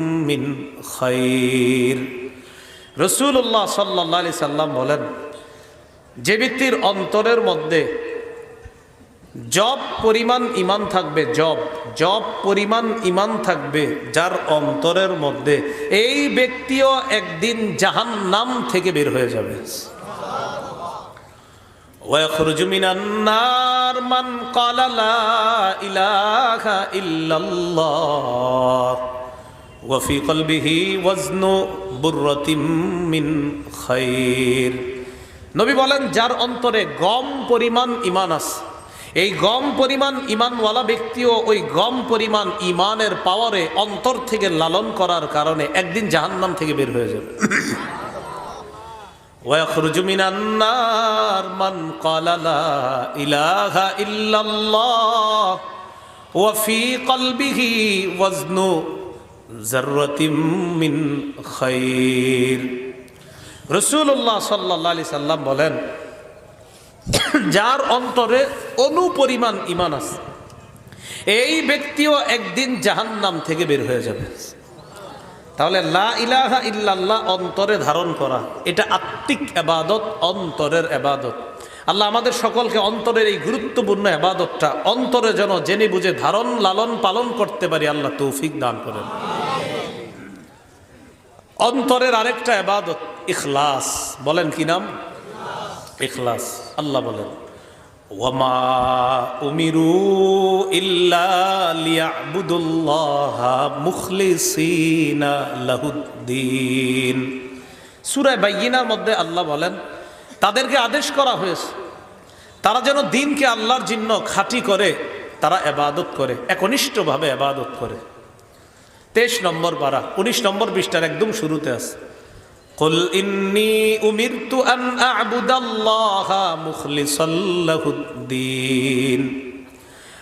মিন খৈর রসুল্লাহ সাল্লি সাল্লাম বলেন, যে ব্যক্তির অন্তরের মধ্যে জব পরিমাণ ইমান থাকবে, জব জব পরিমাণ ইমান থাকবে, যার অন্তরের মধ্যে এই ব্যক্তিও একদিন জাহান নাম থেকে বের হয়ে যাবে। কলালা ইলাহা ইল্লাল্লাহ। وفي কলবিহি وزن বুরতিম من خير নবী বলেন, যার অন্তরে গম পরিমাণ ইমান আছে, এই গম পরিমাণ ইমানওয়ালা ব্যক্তিও ওই গম পরিমাণ ইমানের পাওয়ারে অন্তর থেকে লালন করার কারণে একদিন জাহান্নাম থেকে বের হয়ে যাবে। ওয়াখরুজুমিনান্নার ইলাহা কলবিহি মিন খৈর রসুল্লাহ সাল্লা সাল্লাম বলেন, যার অন্তরে অনুপরিমাণ ইমান আছে, এই ব্যক্তিও একদিন জাহান্নাম থেকে বের হয়ে যাবে। তাহলে লা ইলাহা ইল্লাল্লাহ অন্তরে ধারণ করা, এটা আত্মিক এবাদত অন্তরের এবাদত আল্লাহ আমাদের সকলকে অন্তরের এই গুরুত্বপূর্ণ এবাদতটা অন্তরে যেন জেনে বুঝে ধারণ, লালন পালন করতে পারি, আল্লাহ তৌফিক দান করেন। অন্তরের আরেকটা এবাদত ইখলাস। বলেন কি নাম? ইখলাস। আল্লাহ বলেন, ওয়ামা উমিরু ইল্লা লিয়াবুদুল্লাহ মুখলিসিনা লাহুদ্দিন। সূরা বাইয়িনার মধ্যে আল্লাহ বলেন, তাদেরকে আদেশ করা হয়েছে, তারা যেন দিনকে আল্লাহর জন্য খাঁটি করে, তারা এবাদত করে, একনিষ্ঠভাবে এবাদত করে। তেইশ নম্বর পারা উনিশ নম্বর পৃষ্ঠার একদম শুরুতে আছে قل إني أمرت أن أعبد الله مخلصا له الدين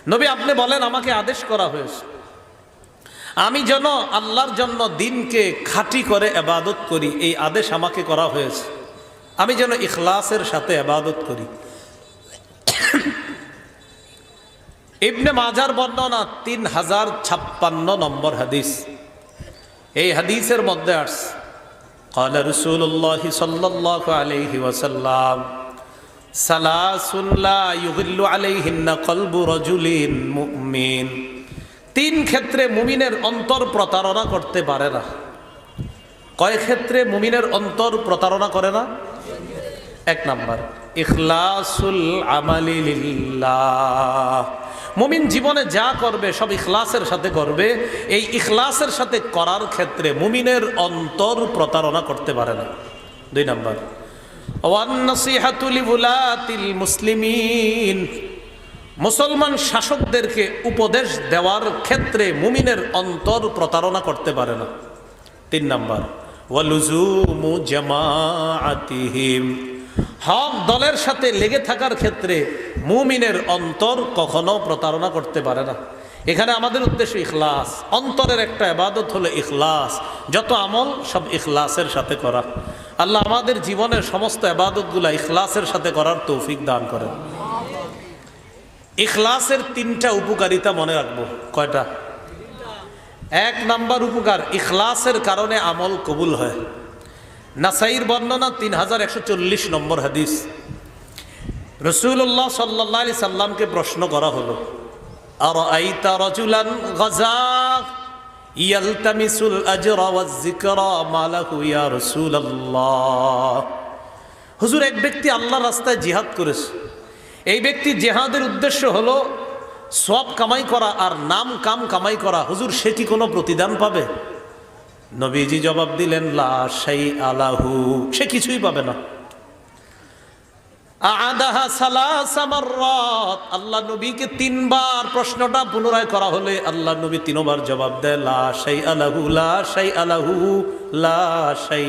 নবী আপনি বলেন আমাকে আদেশ করা হয়েছে আমি যেন আল্লাহর জন্য দিনকে খাঁটি করে এবাদত করি এই আদেশ আমাকে করা হয়েছে আমি যেন ইখলাসের সাথে এবাদত করি ইবনে মাজার বর্ণনা তিন হাজার ছাপ্পান্ন নম্বর হাদিস এই হাদিসের মধ্যে আসছে قال رسول الله صلى الله عليه وسلم ثلاث لا يغل عليهن قلب رجل مؤمن তিন ক্ষেত্রে মুমিনের অন্তর প্রতারণা করতে পারে না কয় ক্ষেত্রে মুমিনের অন্তর প্রতারণা করে না এক নাম্বার ইখলাসুল আমালি লিল্লাহ মুমিন জীবনে যা করবে, সব ইখলাসের সাথে করবে। এই ইখলাসের সাথে করার ক্ষেত্রে মুমিনের অন্তর প্রতারণা করতে পারে না। দুই নাম্বার। মুসলিমিন। মুসলমান শাসকদেরকে উপদেশ দেওয়ার ক্ষেত্রে মুমিনের অন্তর প্রতারণা করতে পারে না। তিন নম্বর। ওয়ালুজুমু জামাআতিহিম। হক দলের সাথে লেগে থাকার ক্ষেত্রে মুমিনের অন্তর কখনো প্রতারণা করতে পারে না। এখানে আমাদের উদ্দেশ্য ইখলাস। অন্তরের একটা এবাদত হলো ইখলাস। যত আমল, সব ইখলাসের সাথে করা। আল্লাহ আমাদের জীবনের সমস্ত এবাদতগুলা ইখলাসের সাথে করার তৌফিক দান করেন। ইখলাসের তিনটা উপকারিতা মনে রাখব। কয়টা? এক নাম্বার উপকার, ইখলাসের কারণে আমল কবুল হয়। নাসাইর বর্ণনা তিন হাজার একশো চল্লিশ নম্বর হাদিস। রসুল্লাহ সাল্লাহ আলি সাল্লামকে প্রশ্ন করা হলো আর আইতা রজুলান গজা? ইয়ালতামিসুল আজরা ওয়াজ যিকরা মালাহু ইয়া রাসূলুল্লাহ? হুজুর, এক ব্যক্তি আল্লাহর রাস্তায় জিহাদ করেছে। এই ব্যক্তি জিহাদের উদ্দেশ্য হলো সব কামাই করা আর নাম কাম কামাই করা। হুজুর, সে কি কোনো প্রতিদান পাবে? নবীজি জবাব দিলেন, লা সেই আলাহু সে কিছুই পাবে না। আল্লাহ নবীকে তিনবার প্রশ্নটা পুনরায় করা হলে আল্লাহ নবী তিনবার জবাব দেয়, লা আলাহু লা আলাহু লা সেই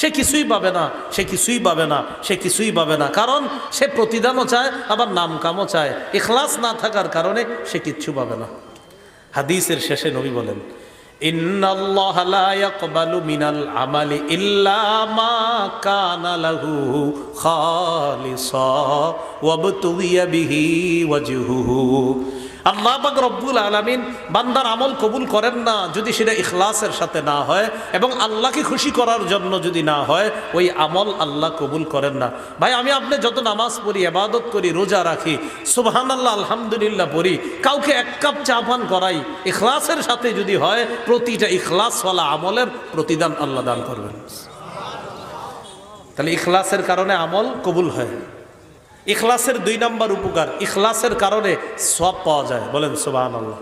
সে কিছুই পাবে না, সে কিছুই পাবে না, সে কিছুই পাবে না। কারণ সে প্রতিদানও চায়, আবার নাম কামও চায়। এখলাস না থাকার কারণে সে কিচ্ছু পাবে না। হাদিসের শেষে নবী বলেন إن الله لا يقبل من العمل إلا ما كان له خالصا وابتغي به وجهه আল্লাহ পাক রব্বুল আলমিন বান্দার আমল কবুল করেন না যদি সেটা ইখলাসের সাথে না হয় এবং আল্লাহকে খুশি করার জন্য যদি না হয়, ওই আমল আল্লাহ কবুল করেন না। ভাই, আমি আপনি যত নামাজ পড়ি আবাদত করি, রোজা রাখি সুবহান আল্লাহ আলহামদুলিল্লাহ পড়ি, কাউকে এক কাপ চা পান করাই, ইখলাসের সাথে যদি হয়, প্রতিটা ইখলাসওয়ালা আমলের প্রতিদান আল্লাহ দান করবেন। তাহলে ইখলাসের কারণে আমল কবুল হয়। ইখলাসের দুই নম্বর উপকার। ইখলাসের কারণে সব পাওয়া যায়। বলেন সুবাহ আল্লাহ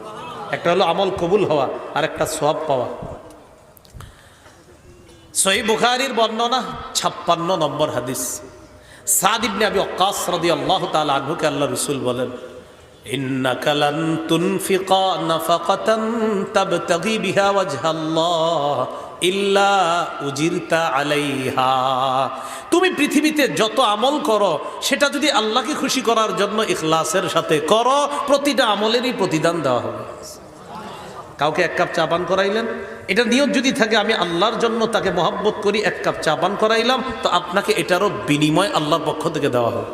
একটা হলো আমল কবুল হওয়া আর একটা সব পাওয়া। সহি বুখারির বর্ণনা ছাপ্পান্ন নম্বর হাদিস। সাদ ইবনে আবি ওয়াক্কাস রাদিয়াল্লাহু তাআলা আনহুকে আল্লাহ রাসূল বলেন, ইন্নাকা লান তুনফিকা নাফাকাতান তাবতাগি বিহা ওয়াজহাল্লাহ। ইল্লা উজিরতা আলাইহা। তুমি পৃথিবীতে যত আমল করো, সেটা যদি আল্লাহকে খুশি করার জন্য ইখলাসের সাথে করো, প্রতিটা আমলেরই প্রতিদান দেওয়া হবে। কাউকে এক কাপ চা পান করাইলেন? এটা নিয়ত যদি থাকে, আমি আল্লাহর জন্য তাকে মহাব্বত করি, এক কাপ চা পান করাইলাম, তো আপনাকে এটারও বিনিময় আল্লাহর পক্ষ থেকে দেওয়া হবে।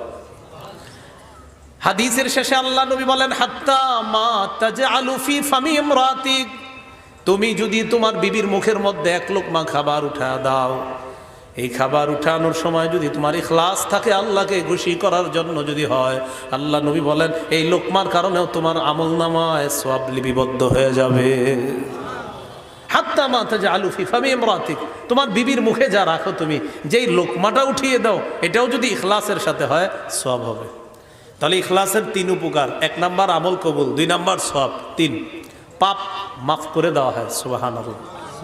হাদিসের শেষে আল্লাহ নবী বলেন, হাত্তা মা তাজে আলুফি ফামি ইমরাতিক। তুমি যদি তোমার বিবির মুখের মধ্যে এক লোকমা খাবার উঠা দাও, এই খাবার উঠানোর সময় যদি তোমার ইখলাস থাকে আল্লাহকে খুশি করার জন্য যদি হয়, আল্লাহ নবী বলেন, এই লোকমার কারণেও তোমার আমল নামায় সব লিপিবদ্ধ হয়ে যাবে। হাত্তা মাথা যে আলু ফিফামি ইমরাতিক, তোমার বিবির মুখে যা রাখো তুমি, যেই লোকমাটা উঠিয়ে দাও, এটাও যদি ইখলাসের সাথে হয় সব হবে। তাহলে ইখলাসের তিন উপকার, এক নাম্বার আমল কবুল, দুই নাম্বার সব তিন। পাপ মাফ করে দেওয়া হয় সুবাহান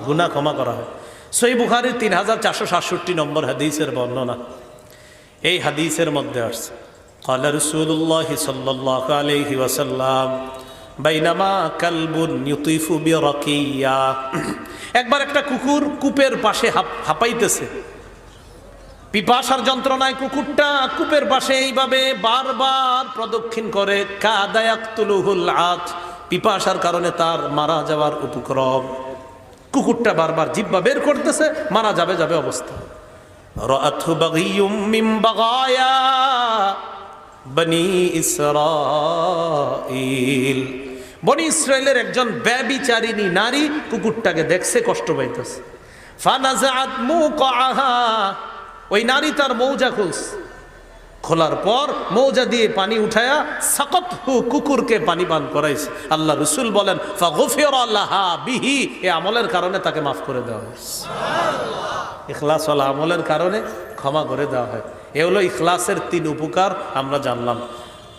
গুনা ক্ষমা করা হয় সই বুখারির তিন হাজার চারশো সাতষট্টি নম্বর হাদিসের বর্ণনা এই হাদিসের মধ্যে আসছে قال رسول الله صلى الله عليه وسلم বাইনামা কালবুন ইউতিফু বিরাকিয়া একবার একটা কুকুর কূপের পাশে হাপ- হাঁপাইতেছে পিপাসার যন্ত্রণায় কুকুরটা কূপের পাশে এইভাবে বারবার প্রদক্ষিণ করে কাদায়াক্তুলুহুল আত পিপাসার কারণে তার মারা যাওয়ার উপক্রম। কুকুরটা বারবার জিব্বা বের করতেছে, মারা যাবে যাবে অবস্থা। বনি ইসরাইল বনি ইসরায়েলের একজন ব্যবিচারিণী নারী কুকুরটাকে দেখছে, কষ্ট পাইতেছে। ফানাজাআত মুকাআহা। ওই নারী তার মৌজা খুলছে খোলার পর মৌজা দিয়ে পানি উঠায়া সাকত হু কুকুরকে পানি পান করাইছে। আল্লাহ রসুল বলেন আল্লাহা বিহি। এ আমলের কারণে তাকে মাফ করে দেওয়া হয়েছে। ইখলাসওয়ালা আমলের কারণে ক্ষমা করে দেওয়া হয়। এ হলো ইখলাসের তিন উপকার আমরা জানলাম।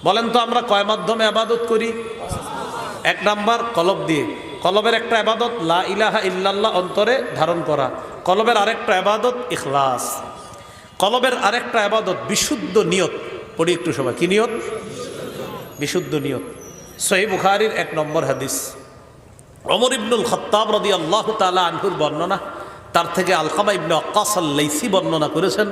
বলেন তো আমরা কয় মাধ্যমে আবাদত করি? এক নাম্বার কলব দিয়ে। কলবের একটা আবাদত লা ইলাহা ইল্লাল্লাহ অন্তরে ধারণ করা। কলবের আরেকটা আবাদত ইখলাস। কলবের আরেকটা আবাদত, বিশুদ্ধ নিয়ত। পড়ি একটু সময়, কী নিয়ত? বিশুদ্ধ নিয়ত। সহি বুখারির এক নম্বর হাদিস। অমর ইবনুল খত্তাব রদি আল্লাহ তালা আনহুর বর্ণনা, তার থেকে আলকামা ইবনে অকাস আল্লাইসি বর্ণনা করেছেন।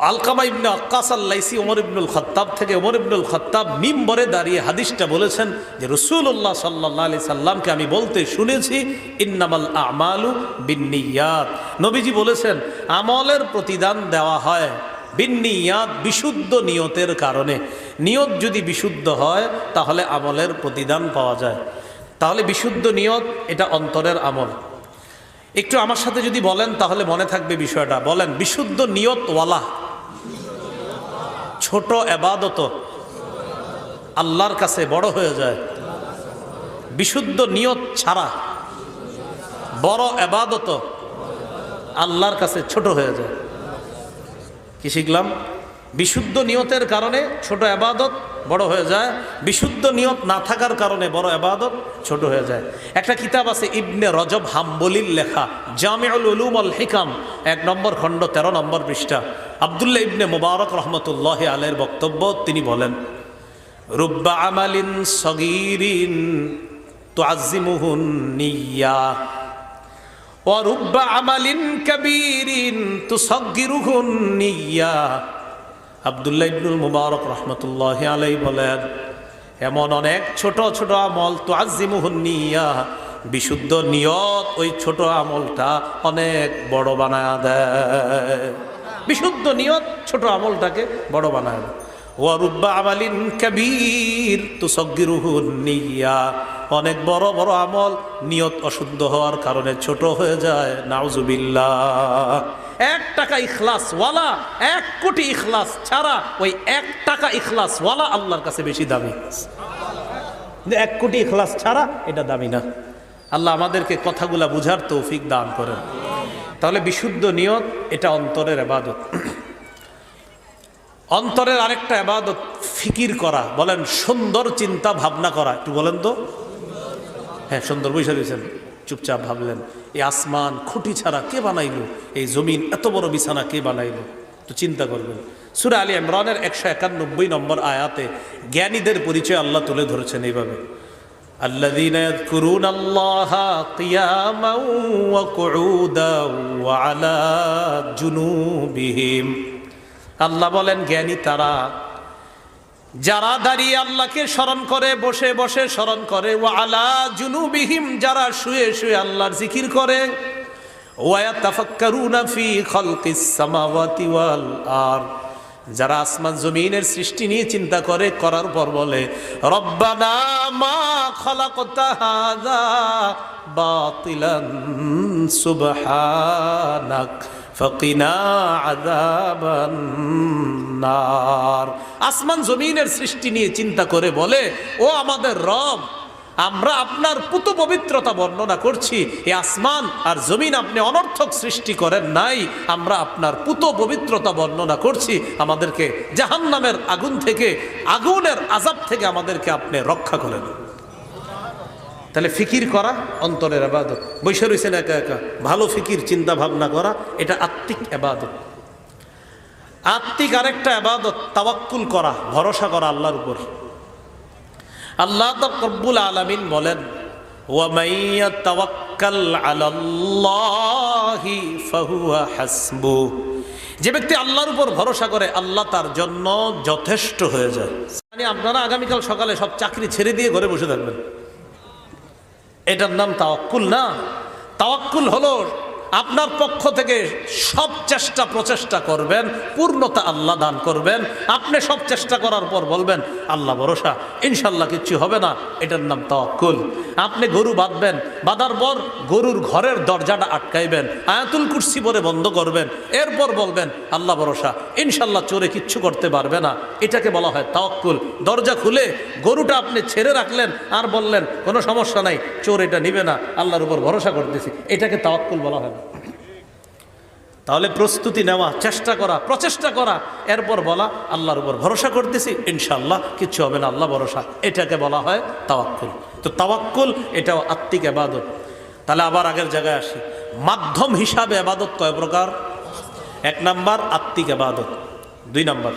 আলকামা ইবনে আক্কাস আল্লাইসি ওমর ইবনুল খত্তাব থেকে ওমর ইবনুল খত্তাব মিম্বরে দাঁড়িয়ে হাদিসটা বলেছেন যে রসুল্লাহ সাল্লাহ আলি সাল্লামকে আমি বলতে শুনেছি, ইন্নামাল আমালু বিন্নিয়াত। নবীজি বলেছেন, আমলের প্রতিদান দেওয়া হয় বিন্নিয়াত, বিশুদ্ধ নিয়তের কারণে। নিয়ত যদি বিশুদ্ধ হয়, তাহলে আমলের প্রতিদান পাওয়া যায়। তাহলে বিশুদ্ধ নিয়ত, এটা অন্তরের আমল। একটু আমার সাথে যদি বলেন, তাহলে মনে থাকবে বিষয়টা। বলেন, বিশুদ্ধ নিয়তওয়ালা ছোট এবাদত আল্লাহর কাছে বড় হয়ে যায়। বিশুদ্ধ নিয়ত ছাড়া বড় এবাদত আল্লাহর কাছে ছোট হয়ে যায়। কি শিখলাম? বিশুদ্ধ নিয়তের কারণে ছোট আবাদত বড় হয়ে যায়। বিশুদ্ধ নিয়ত না থাকার কারণে বড় এবাদত ছোট হয়ে যায়। একটা কিতাব আছে ইবনে রজব হাম্বলির লেখা, জামিউল উলুম আল হিকাম, এক নম্বর খণ্ড ১৩ নম্বর পৃষ্ঠা। আবদুল্লাহ ইবনে মুবারক রহমতুল্লাহ আলের বক্তব্য তিনি বলেন, রুব্বা আমালিন সগিরিন তো নিয়া ও রুব্বা আমালিন কবিরিন তো সগিরুহুন নিয়া আবদুল্লাহ ইবনুল মুবারক রহমতুল্লাহ আলাই বলেন, এমন অনেক ছোট ছোট আমল তো আজিমুহনিয়া বিশুদ্ধ নিয়ত ওই ছোট আমলটা অনেক বড় বানায় দেয়। বিশুদ্ধ নিয়ত ছোট আমলটাকে বড় বানায় দেয়। অনেক বড় বড় আমল নিয়ত অশুদ্ধ হওয়ার কারণে ছোট হয়ে যায়। নাউজুবিল্লাহ। এক টাকা ইখলাস ওয়ালা এক কোটি ইখলাস ছাড়া ওই এক টাকা ইখলাস ওয়ালা আল্লাহর কাছে বেশি দামি। এক কোটি ইখলাস ছাড়া এটা দামি না। আল্লাহ আমাদেরকে কথাগুলা বুঝার তৌফিক দান করেন। তাহলে বিশুদ্ধ নিয়ত, এটা অন্তরের আবাদত অন্তরের আরেকটা আবাদত ফিকির করা বলেন সুন্দর চিন্তা ভাবনা করা একটু বলেন তো হ্যাঁ সুন্দর বৈশা রয়েছেন চুপচাপ ভাবলেন এই আসমান খুঁটি ছাড়া কে বানাইলো এই জমিন এত বড় বিছানা কে বানাইলো তো চিন্তা করবেন সুরা আলী ইমরানের একশো একানব্বই নম্বর আয়াতে জ্ঞানীদের পরিচয় আল্লাহ তুলে ধরেছেন এইভাবে الذين يذكرون الله قياما وقعودا وعلى جنوبهم আল্লাহ বলেন, জ্ঞানী তারা, যারা দাঁড়িয়ে আল্লাহকে স্মরণ করে, বসে বসে স্মরণ করে ও আলা জুনুবিহিম, যারা শুয়ে শুয়ে আল্লাহর জিকির করে আর যারা আসমান জমিনের সৃষ্টি নিয়ে চিন্তা করে, করার পর বলে, রব্বানা মা বাতিলান সুবহানাক। আসমান জমিনের সৃষ্টি নিয়ে চিন্তা করে বলে, ও আমাদের রব, আমরা আপনার পুত পবিত্রতা বর্ণনা করছি। এ আসমান আর জমিন আপনি অনর্থক সৃষ্টি করেন নাই। আমরা আপনার পুত পবিত্রতা বর্ণনা করছি। আমাদেরকে জাহান্নামের আগুন থেকে, আগুনের আজাব থেকে আমাদেরকে আপনি রক্ষা করেন তাহলে ফিকির করা অন্তরের আবাদত। বৈশা রয়েছেন একা একা। ভালো ফিকির, চিন্তা ভাবনা করা, এটা আত্মিক আবাদত। আত্মিক আরেকটা আবাদত, তাওয়াক্কুল করা, ভরসা করা আল্লাহর উপর। আল্লাহ তো কব্বুল আলমিন বলেন যে ব্যক্তি আল্লাহর উপর ভরসা করে, আল্লাহ তার জন্য যথেষ্ট হয়ে যায়। মানে আপনারা আগামীকাল সকালে সব চাকরি ছেড়ে দিয়ে ঘরে বসে থাকবেন। এটার নাম তাওয়াক্কুল না। তাওয়াক্কুল হলো আপনার পক্ষ থেকে সব চেষ্টা প্রচেষ্টা করবেন, পূর্ণতা আল্লাহ দান করবেন। আপনি সব চেষ্টা করার পর বলবেন, আল্লাহ ভরসা ইনশাল্লাহ কিচ্ছু হবে না। এটার নাম তাওয়াক্কুল। আপনি গরু বাঁধবেন, বাঁধার পর গরুর ঘরের দরজাটা আটকাইবেন, আয়াতুল কুর্সি পরে বন্ধ করবেন। এরপর বলবেন, আল্লাহ ভরসা ইনশাল্লাহ চোরে কিচ্ছু করতে পারবে না। এটাকে বলা হয় তাওয়াক্কুল। দরজা খুলে গরুটা আপনি ছেড়ে রাখলেন আর বললেন, কোনো সমস্যা নাই, চোর এটা নিবে না, আল্লাহর উপর ভরসা করতেছি। এটাকে তাওয়াক্কুল বলা হয়। তাহলে প্রস্তুতি নেওয়া, চেষ্টা করা, প্রচেষ্টা করা, এরপর বলা, আল্লাহর উপর ভরসা করতেছি ইনশাল্লাহ কিচ্ছু হবে না, আল্লাহ ভরসা। এটাকে বলা হয় তাওয়াক্কুল। তো তাওয়াক্কুল, এটাও আত্মিক আবাদত তাহলে আবার আগের জায়গায় আসি। মাধ্যম হিসাবে আবাদত কয় প্রকার? এক নাম্বার, আত্মিক আবাদত দুই নাম্বার,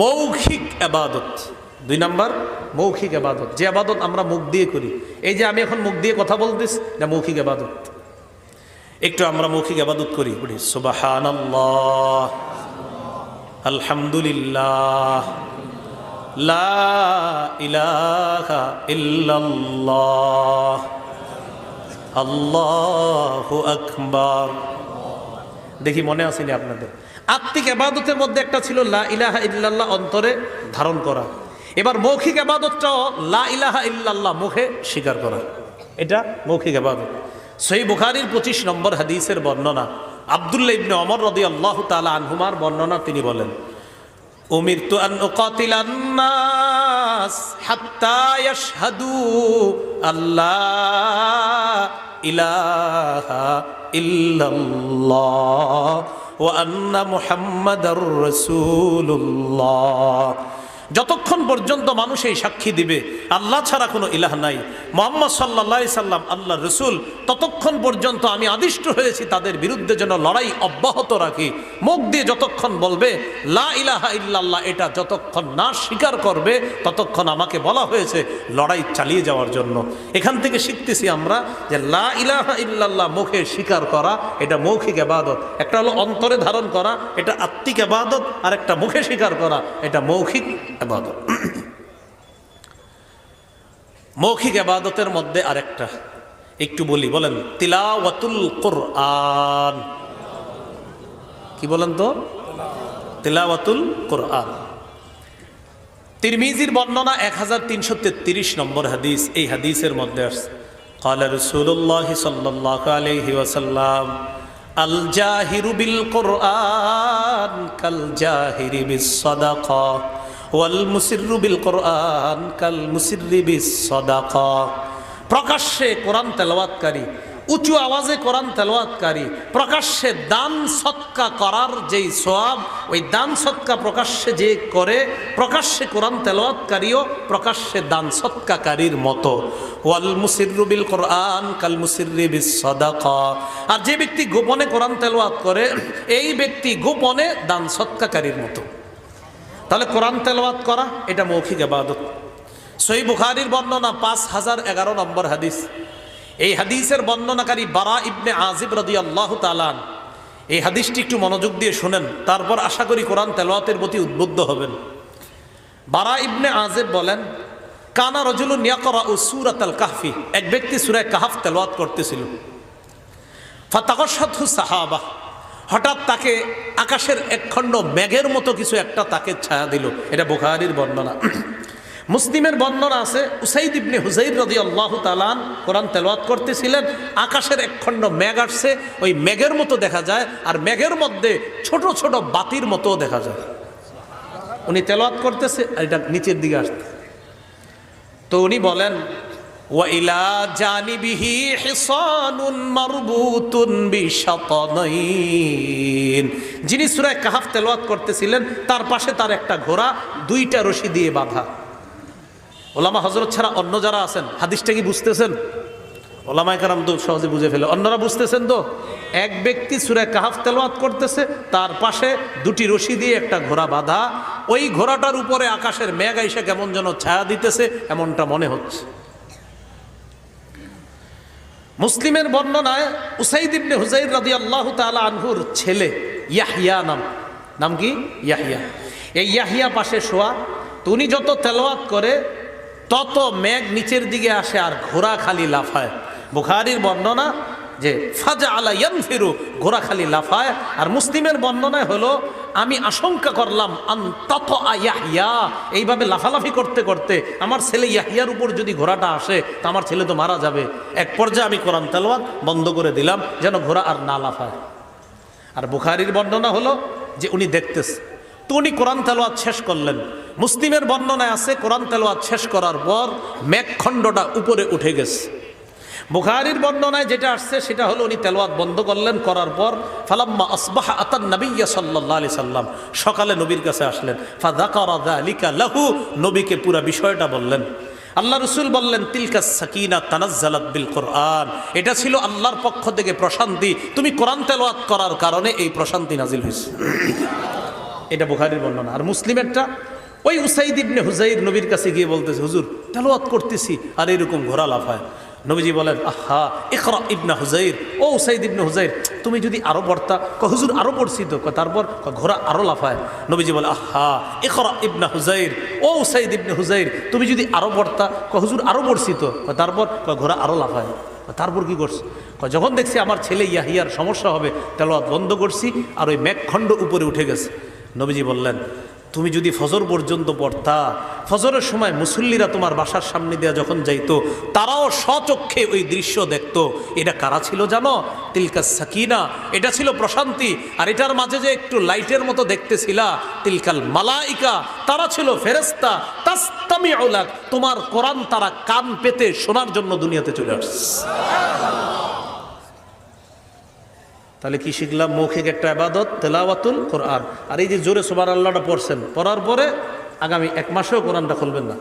মৌখিক আবাদত দুই নাম্বার, মৌখিক আবাদত যে আবাদত আমরা মুখ দিয়ে করি। এই যে আমি এখন মুখ দিয়ে কথা বলতেছি না মৌখিক আবাদত একটু আমরা মৌখিক আবাদত করি বলি সুবাহান আলহামদুলিল্লাহ, লা ইলাহা ইল্লাল্লাহ, আল্লাহু আকবার। দেখি মনে আসেনি আপনাদের? আত্মিক আবাদতের মধ্যে একটা ছিল লা ইলাহা ইল্লাল্লাহ অন্তরে ধারণ করা। এবার মৌখিক আবাদতটাও লা ইলাহা ইল্লাল্লাহ মুখে স্বীকার করা। এটা মৌখিক আবাদত। সই বুখারির পঁচিশ নম্বর হাদিসের বর্ণনা। আবদুল্লাহ ইবনে অমর রদি আল্লাহ তালা আনহুমার বর্ণনা তিনি বলেন, উমিরতু আন উকাতিলান নাস হাত্তা ইয়াশহাদু আল্লাহ ইলাহা ইল্লাল্লাহ ওয়া আন্না মুহাম্মাদার রাসূলুল্লাহ। যতক্ষণ পর্যন্ত মানুষ এই সাক্ষী দিবে, আল্লাহ ছাড়া কোনো ইলাহ নাই। মোহাম্মদ সাল্লা সাল্লাম আল্লাহ রসুল, ততক্ষণ পর্যন্ত আমি আদিষ্ট হয়েছি, তাদের বিরুদ্ধে যেন লড়াই অব্যাহত রাখি। মুখ দিয়ে যতক্ষণ বলবে, লা ইলাহা ইল্লাল্লাহ এটা যতক্ষণ না স্বীকার করবে, ততক্ষণ আমাকে বলা হয়েছে লড়াই চালিয়ে যাওয়ার জন্য। এখান থেকে শিখতেছি আমরা যে, লা ইলাহা ইল্লাল্লাহ মুখে স্বীকার করা, এটা মৌখিক আবাদত একটা হলো অন্তরে ধারণ করা, এটা আত্মিক আবাদত আর একটা মুখে স্বীকার করা, এটা মৌখিক আবাদত মৌখিক আবাদতের মধ্যে আরেকটা একটু বলি বলেন তিলাওয়াতুল কোরআন কি বলেন তো তিলাওয়াতুল কোরআন তিরমিজির বর্ণনা এক হাজার তিনশো তেত্রিশ নম্বর হাদিস এই হাদিসের মধ্যে আসছে قال رسول الله صلى الله عليه وسلم الجاهر بالقرآن كالجاهر কোরআন কাল প্রকাশ্যে কোরআন তেলাওয়াতকারী, উঁচু আওয়াজে কোরআন তেলাওয়াতকারী, প্রকাশ্যে দান সৎকা করার যেই সব ওই দান সৎকা প্রকাশ্যে যে করে, প্রকাশ্যে কোরআন তেলাওয়াতকারীও প্রকাশ্যে দান সৎকাকারীর মতো। ওয়াল মুসিরুবিল কোরআন কাল মুসিরিবিস সদাকা। আর যে ব্যক্তি গোপনে কোরআন তেলাওয়াত করে, এই ব্যক্তি গোপনে দান সৎকাকারীর মতো। তাহলে কোরআন তেলাওয়াত করা, এটা মৌখিক আবাদত সই বুখারির বর্ণনা পাঁচ হাজার এগারো নম্বর হাদিস। এই হাদিসের বর্ণনাকারী বারা ইবনে আজিব রদি আল্লাহ তালান এই হাদিসটি একটু মনোযোগ দিয়ে শুনেন, তারপর আশা করি কোরআন তেলাওয়াতের প্রতি উদ্বুদ্ধ হবেন। বারা ইবনে আজেব বলেন, কানা রজুল নিয়াকরা ও সুরাত আল কাহফি এক ব্যক্তি সুরায় কাহাফ তেলাওয়াত করতেছিল। ফাতাকসাথু সাহাবা হঠাৎ তাকে আকাশের একখণ্ড মেঘের মতো কিছু একটা তাকে ছায়া দিল। এটা বুখারির বর্ণনা। মুসলিমের বর্ণনা আছে, উসাইদ ইবনে হুজাইর রদি আল্লাহ তালান কোরআন তেলাওয়াত করতেছিলেন, আকাশের একখণ্ড মেঘ আসছে, ওই মেঘের মতো দেখা যায়, আর মেঘের মধ্যে ছোট ছোট বাতির মতো দেখা যায়। উনি তেলাওয়াত করতেছে, আর এটা নিচের দিকে আসছে। তো উনি বলেন যিনি সূরা কাহাফ তেলাওয়াত করতেছিলেন, তার পাশে তার একটা ঘোড়া, দুইটা রশি দিয়ে বাঁধা। ওলামা হজরত ছাড়া অন্য যারা আছেন, হাদিসটা কি বুঝতেছেন? ওলামাই কারাম তো সহজে বুঝে ফেলে। অন্যরা বুঝতেছেন তো? এক ব্যক্তি সুরে কাহাফ তেলাওয়াত করতেছে, তার পাশে দুটি রশি দিয়ে একটা ঘোড়া বাঁধা। ওই ঘোড়াটার উপরে আকাশের মেঘ আইসে কেমন যেন ছায়া দিতেছে, এমনটা মনে হচ্ছে। মুসলিমের বর্ণনায় উসাইদ ইবনে হুজাইর রাদি আল্লাহ তালা আনহুর ছেলে ইয়াহিয়া নাম। নাম কি? ইয়াহিয়া এই ইয়াহিয়া পাশে শোয়া তুনি যত তেলাওয়াত করে, তত মেঘ নিচের দিকে আসে আর ঘোড়া খালি লাফায়। বুখারির বর্ণনা যে ফাজা আলা ইয়ান ফিরু ঘোড়া খালি লাফায়। আর মুসলিমের বর্ণনায় হলো, আমি আশঙ্কা করলাম আন্তত ইয়াহিয়া এইভাবে লাফালাফি করতে করতে আমার ছেলে ইয়াহিয়ার উপর যদি ঘোড়াটা আসে, তা আমার ছেলে তো মারা যাবে। এক পর্যায়ে আমি কোরআন তেলাওয়াত বন্ধ করে দিলাম, যেন ঘোড়া আর না লাফায়। আর বুখারির বর্ণনা হলো যে উনি দেখতেছে। তো উনি কোরআন তেলোয়াত শেষ করলেন। মুসলিমের বর্ণনায় আছে, কোরআন তেলোয়াত শেষ করার পর মেঘখণ্ডটা উপরে উঠে গেছে। বুখারির বর্ণনায় যেটা আসছে, সেটা হলো উনি তেলোয়াত বন্ধ করলেন, করার পর ফালাম্মা আসবাহ আতান নবিয়া সাল্লাহ আলি সাল্লাম, সকালে নবীর কাছে আসলেন। আলিকা লাহু, নবীকে পুরা বিষয়টা বললেন। আল্লাহ রসুল বললেন, তিলকা সাকিনা তানাজ্জালাত বিল কোরআন, এটা ছিল আল্লাহর পক্ষ থেকে প্রশান্তি। তুমি কোরআন তেলোয়াত করার কারণে এই প্রশান্তি নাজিল হয়েছে। এটা বুখারির বর্ণনা। আর মুসলিমেরটা, ওই উসাইদ ইবনে হুজাইর নবীর কাছে গিয়ে বলতেছে, হুজুর, তেলাওয়াত করতেছি, আর এরকম ঘোরা লাফায় নবীজি বলেন, আহা, ইকরা ইবনা হুজাইর। ও উসাইদ ইবনে হুজাইর, তুমি যদি আরও পড়তা ক হুজুর আরও পড়ছি তো তারপর ঘোড়া আরও লাফায়। নবীজি বলে, আহা, ইকরা ইবনা হুজাইর, ও উসাইদ ইবনে হুজাইর, তুমি যদি আরও পড়তা ক হুজুর আরও পড়ছি তো তারপর ঘোড়া আরও লাফায়। তারপর কি করছে? যখন দেখছি আমার ছেলে ইয়াহিয়ার সমস্যা হবে, তেলাওয়াত বন্ধ করছি, আর ওই মেঘখণ্ড উপরে উঠে গেছে। নবীজি বললেন তুমি যদি ফজর পর্যন্ত পড়তা, ফজরের সময় মুসল্লিরা তোমার বাসার সামনে দেওয়া যখন যাইতো, তারাও স্বচক্ষে ওই দৃশ্য দেখত। এটা কারা ছিল জানো? তিলকা সাকিনা। এটা ছিল প্রশান্তি। আর এটার মাঝে যে একটু লাইটের মতো দেখতেছিলা, তিলকাল মালাইকা। তারা ছিল ফেরেস্তা তাস্তামি তোমার কোরআন তারা কান পেতে শোনার জন্য দুনিয়াতে চলে আসছে। তাহলে কি শিখলাম? মৌখিক একটা আবাদত তেলাওয়াতুল কোরআন। আর এই যে জোরে সোমান আল্লাহটা পড়ছেন, পড়ার পরে আগামী এক মাসেও কোরআনটা খুলবেন না।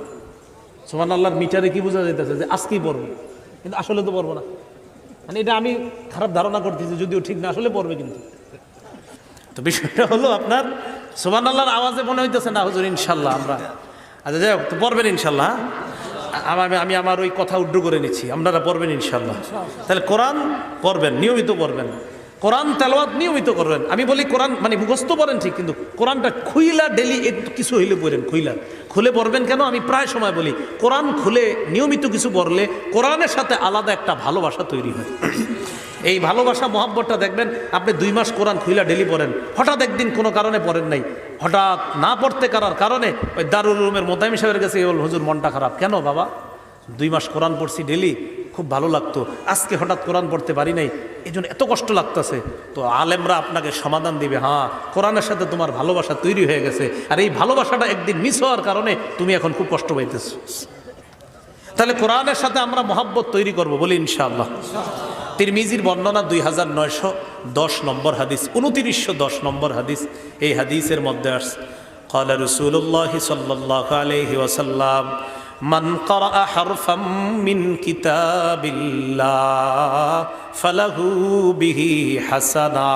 সোমান আল্লাহর মিটারে কি বোঝা যাইতেছে যে আজকেই পড়ব? কিন্তু আসলে তো পড়ব না। মানে এটা আমি খারাপ ধারণা করতেছি, যদিও ঠিক না, আসলে পড়বে কিন্তু। তো বিষয়টা হলো আপনার সোমান আল্লাহর আওয়াজে মনে হইতেছে না, হুজুর, ইনশাল্লাহ আমরা। আচ্ছা যাই হোক, তো পড়বেন ইনশাল্লাহ? আমি আমি আমার ওই কথা উড্ডু করে নিচ্ছি। আপনারা পড়বেন ইনশাল্লাহ। তাহলে কোরআন পড়বেন, নিয়মিত পড়বেন। কোরআন তেলাওয়াত নিয়মিত করবেন আমি বলি কোরআন মানে মুখস্থ পড়েন ঠিক, কিন্তু কোরআনটা খুইলা, ডেলি কিছু হইলে পড়েন, খুইলা। খুলে পড়বেন কেন? আমি প্রায় সময় বলি, কোরআন খুলে, নিয়মিত কিছু পড়লে কোরআনের সাথে আলাদা একটা ভালোবাসা তৈরি হয়। এই ভালোবাসা, মহাব্বতটা দেখবেন, আপনি দুই মাস কোরআন খুইলা, ডেলি পড়েন। হঠাৎ একদিন কোনো কারণে পড়েন নাই। হঠাৎ না পড়তে করার কারণে ওই দারুল রুমের মোতাইম সাহেবের কাছে হুজুর, মনটা খারাপ কেন বাবা? দুই মাস কোরআন পড়ছি ডেলি খুব ভালো লাগতো আজকে হঠাৎ কোরআন পড়তে পারি নাই এই জন্য এত কষ্ট লাগতেছে তো আলেমরা আপনাকে সমাধান দিবে হ্যাঁ কোরআনের সাথে তোমার ভালোবাসা তৈরি হয়ে গেছে আর এই ভালোবাসাটা একদিন মিস হওয়ার কারণে তুমি এখন খুব কষ্ট পাইতেছ তাহলে কোরআনের সাথে আমরা মহাব্বত তৈরি করব বলি ইনশাআল্লাহ তিরমিজির বর্ণনা দুই হাজার নয়শো দশ নম্বর হাদিস উনতিরিশশো দশ নম্বর হাদিস এই হাদিসের মধ্যে আস قال رسول الله صلى الله عليه وسلم মান করা মিন কিতাবিল্লাহ ফালাহু হাসানা।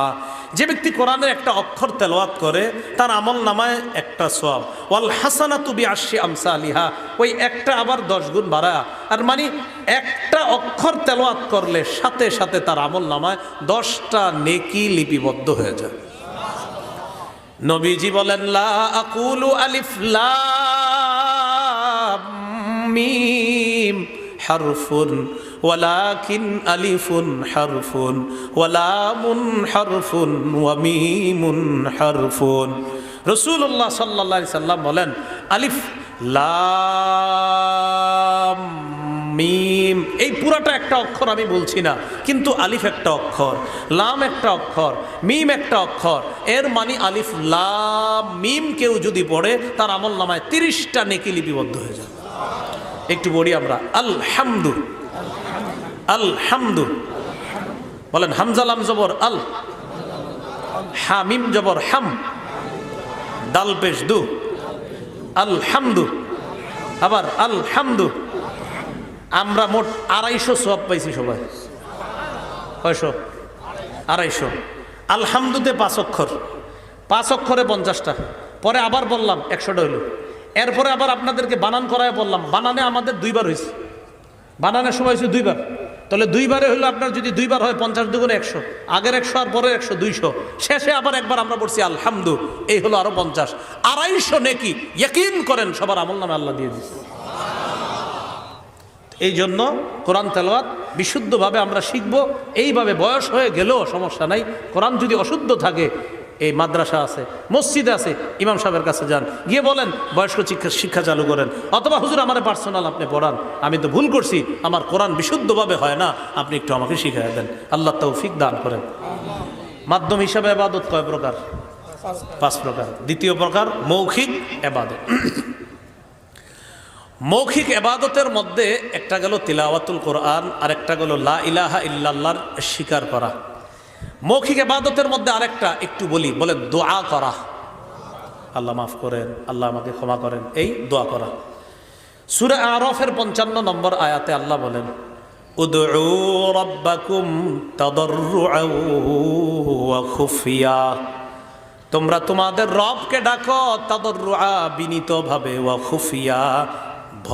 যে ব্যক্তি কোরআনের একটা অক্ষর তেলাওয়াত করে, তার আমল নামায় একটা সব ওয়াল হাসানা তুবি আসি আমসা আলিহা ওই একটা আবার দশ গুণ বাড়া আর মানে একটা অক্ষর তেলাওয়াত করলে সাথে সাথে তার আমল নামায় দশটা নেকি লিপিবদ্ধ হয়ে যায়। নবীজি বলেন, লা আকুলু আলিফ লা মিম হারফুন, ওয়ালাকিন আলিফুন, হারফুন, ওয়ালামুন, হারফুন, ওয়া মিমুন, হারফুন। রসুল্লাহ আলাইহি সাল্লাম বলেন, আলিফ, লাম, মিম, এই পুরাটা একটা অক্ষর আমি বলছি না, কিন্তু আলিফ একটা অক্ষর, লাম একটা অক্ষর, মিম একটা অক্ষর, এর মানে আলিফ, লাম, মিম কেউ যদি পড়ে, তার আমল নামায় তিরিশটা নেকি লিপিবদ্ধ হয়ে যাবে। একটু বলি আমরা। আলহামদু। আলহামদু। বলেন, হামজালাম জবর, আল। হামিম জবর, হাম। দাল পেশ দু। আলহামদু। আবার আলহামদু। আমরা মোট আড়াইশো সব পাইছি সবাই। কয়শো? আড়াইশো। আলহামদুতে পাঁচ অক্ষর। পাঁচ অক্ষরে পঞ্চাশটা। পরে আবার বললাম, একশোটা হইল। এরপরে আবার আপনাদেরকে বানান করায় বললাম, বানানে আমাদের দুইবার হয়েছে। বানানের সময় হয়েছে দুইবার। তাহলে দুইবারে হলো আপনার যদি দুইবার হয়, পঞ্চাশ দুগুণে একশো। আগের একশো আর পরের একশো দুইশো। শেষে আবার একবার আমরা পড়ছি, আলহামদু এই হলো আরও পঞ্চাশ। আড়াইশো নেকি ইয়কিন করেন সবার আমল নামে আল্লাহ দিয়ে দিচ্ছে এই জন্য কোরআন তেলাওয়াত বিশুদ্ধভাবে আমরা শিখব। এইভাবে বয়স হয়ে গেলেও সমস্যা নাই। কোরআন যদি অশুদ্ধ থাকে এই মাদ্রাসা আছে, মসজিদ আছে, ইমাম সাহেবের কাছে যান। গিয়ে বলেন, বয়স্ক শিক্ষা শিক্ষা চালু করেন। অথবা, হুজুর, আমার পার্সোনাল আপনি পড়ান। আমি তো ভুল করছি, আমার কোরআন বিশুদ্ধভাবে হয় না। আপনি একটু আমাকে শিখিয়ে দেন। আল্লাহ তৌফিক দান করেন। মাধ্যম হিসাবে এবাদত কয় প্রকার? পাঁচ প্রকার। দ্বিতীয় প্রকার, মৌখিক এবাদত। মৌখিক এবাদতের মধ্যে একটা গেল তিলাওয়াতুল কোরআন আর একটা গেল লা ইলাহা ইল্লাল্লাহর স্বীকার করা। মৌখিক এবাদতের মধ্যে আরেকটা, একটু বলি, বলে দোয়া করা। আল্লাহ মাফ করেন, আল্লাহ আমাকে ক্ষমা করেন, এই দোয়া করা। সুরে আরফের পঞ্চান্ন নম্বর আয়াতে আল্লাহ বলেন তোমরা তোমাদের রবকে ডাকো তাদর বিনীতভাবে, ওয়া খুফিয়া।